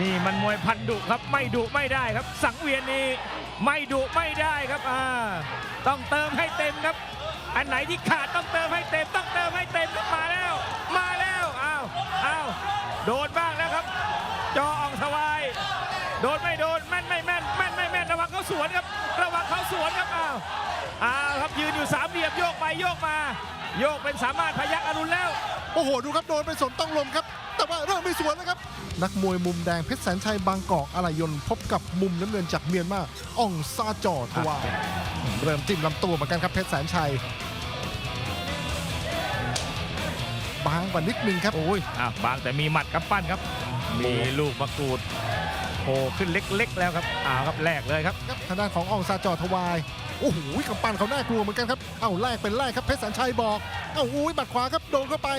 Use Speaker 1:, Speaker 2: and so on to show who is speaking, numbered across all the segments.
Speaker 1: นี่มันมวยพันดุครับไม่ดุไม่ได้ครับ สังเวียนนี้ไม่ดุไม่ได้ครับอ่าต้องเติมให้เต็มครับ อันไหนที่ขาดต้องเติมให้เต็ม ต้องเติมให้เต็มครับมาแล้ว มาแล้วอ้าวอ้าวโดนบ้างแล้วครับ จออองสวายโดนไม่โดนแม่นไม่แม่นแม่นไม่แม่นระวังเขาสวนครับ ระวังเขาสวนครับอ้าวอ้าวครับยืนอยู่สามเหลี่ยมโยกไปโยกมา โยกเป็นสามารถพยักอรุณแล้ว
Speaker 2: โอ้โห ดูครับ โดนไปสนต้องลมครับ แต่ว่าเริ่มไม่สวนแล้วครับ นักมวยมุมแดงเพชรแสนชัยบางกอกอะไหลยนต์พบกับมุมน้ำเงินจากเมียนมาอ่องซาจอทวารเริ่มจิ้มลำตัวเหมือนกันครับเพชรแสนชัยบางกว่านิดนึงครับ
Speaker 1: โอ้ยอะบางแต่มีหมัดกำปั้นครับ มีลูกมะกรูดโผล่ขึ้นเล็ก ๆ แล้วครับอ้าวครับแลกเลยครับ
Speaker 2: ครับทางด้านของอ่องซาจอทวายโอ้โหกำปั้นเขาน่ากลัวเหมือนกันครับเอ้าแรกเป็นแรกครับเพชรแสนชัยบอกเอ้าอุ้ยบัดขวาครับโดนเข้าไป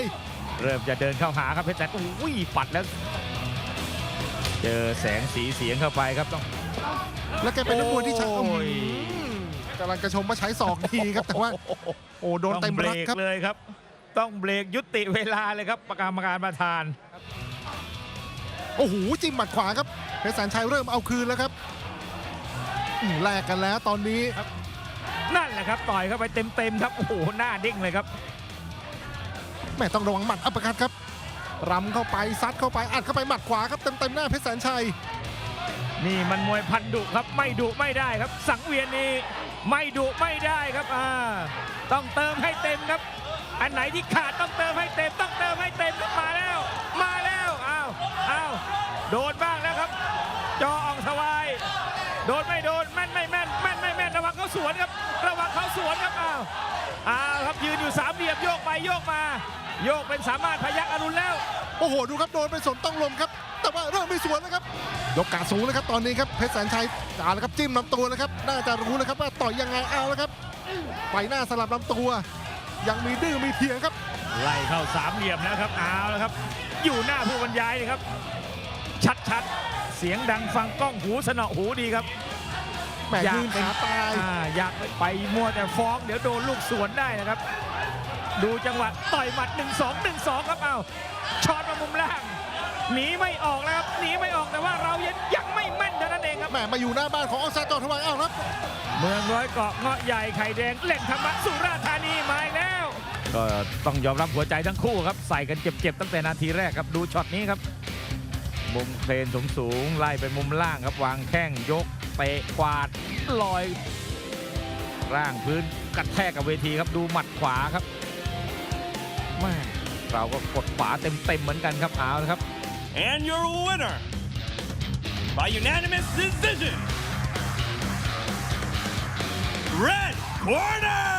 Speaker 1: เริ่มจะเดินเข้าหาครับเพชรแสนโอ้ยปัดแล้ว เจอแสงสีเสียงเข้าไปครับต้อง
Speaker 2: แล้วแกเป็นนักมวยที่ใช้
Speaker 1: โอ้ย
Speaker 2: อืมกำลังจะชมว่าใช้ศอกดีครับแต่ว่า โอ้โดน
Speaker 1: ต้อง
Speaker 2: เต็ม
Speaker 1: เบร
Speaker 2: รัก
Speaker 1: ก
Speaker 2: ครับ
Speaker 1: เลยครับ ต้องเบรกยุติเวลาเลยครับประกรรมการประธาน
Speaker 2: โอ้โหจิ้มหมัดขวาครับเพชรแสนชัยเริ่มเอาคืนแล้วครับอืมแลกกันแล้วตอนนี้
Speaker 1: นั่นแหละครับ ต่อยเข้าไปเต็มๆครับ โอ้โห หน้าเด้งเลยครับ
Speaker 2: แม่ต้องระวังหมัดอัปเปอร์คัตครับ รำเข้าไปซัดเข้าไปอัดเข้าไปหมัดขวาครับเต็มเต็มๆหน้าเพชรแสนชัย
Speaker 1: นี่มันมวยพันดุครับไม่ดุไม่ได้ครับ สังเวียนนี้ไม่ดุไม่ได้ครับอ่าต้องเติมให้เต็มครับ อันไหนที่ขาดต้องเติมให้เต็ม ต้องเติมให้เต็มครับมาแล้ว มาแล้วอ้าวอ้าวโดนบ้างแล้วครับ จออ่องสวายโดนไม่โดน สวนครับ ระวังเขาสวนครับอ้าวอ้าวครับยืนอยู่สามเหลี่ยมโยกไปโยกมา โยกเป็นสามารถพยักอรุณแล้ว
Speaker 2: โอ้โหดูครับโดนไปสนต้องลมครับ แต่ว่าเริ่มไม่สวนแล้วครับยกกาสูงเลยครับตอนนี้ครับเพชรแสนชัยเอาละครับจิ้มลำตัวนะครับน่าจะรู้นะครับว่าต่อยยังไงเอาแล้วครับไปหน้าสลับลำตัว ยังมีดื้อมีเถียงครับ
Speaker 1: ไล่เข้าสามเหลี่ยมแล้วครับเอาแล้วครับ อยู่หน้าผู้บรรยายเลยครับ ชัดๆเสียงดังฟังกล้องหูสนอหูดีครับ
Speaker 2: แห มยืน
Speaker 1: เป็น
Speaker 2: ขาตาย
Speaker 1: อ่าอยากไปมัวแต่ฟ้องเดี๋ยวโดนลูกสวนได้นะครับ ดูจังหวะต่อยหมัด 1 2 1 2 ครับเอาช็อตมามุมล่างหนีไม่ออกแล้วครับหนีไม่ออกแต่ว่าเรายังยังไม่แม่นเท่านั้นเองครับ
Speaker 2: แหมมาอยู่หน้าบ้านของออกซาจอทวายเอ้าครับ
Speaker 1: เมืองร้อยเกาะเงาะใหญ่ไข่แดงเล่นธรรมะสุราษฎร์ธานีมาอีกแล้ว ก็ต้องยอมรับหัวใจทั้งคู่ครับ ใส่กันเจ็บๆตั้งแต่นาทีแรกครับดูช็อตนี้ครับ มุมเพลนสูงสูงๆไล่ไปมุมล่างครับวางแข้งยก เตะกวาดลอย ร่างพื้นกระแทกกับเวทีครับดูหมัดขวาครับแม่เราก็กดขวาเต็มๆเหมือนกันครับเอาละครับ
Speaker 3: And your winner by unanimous decision, Red Corner!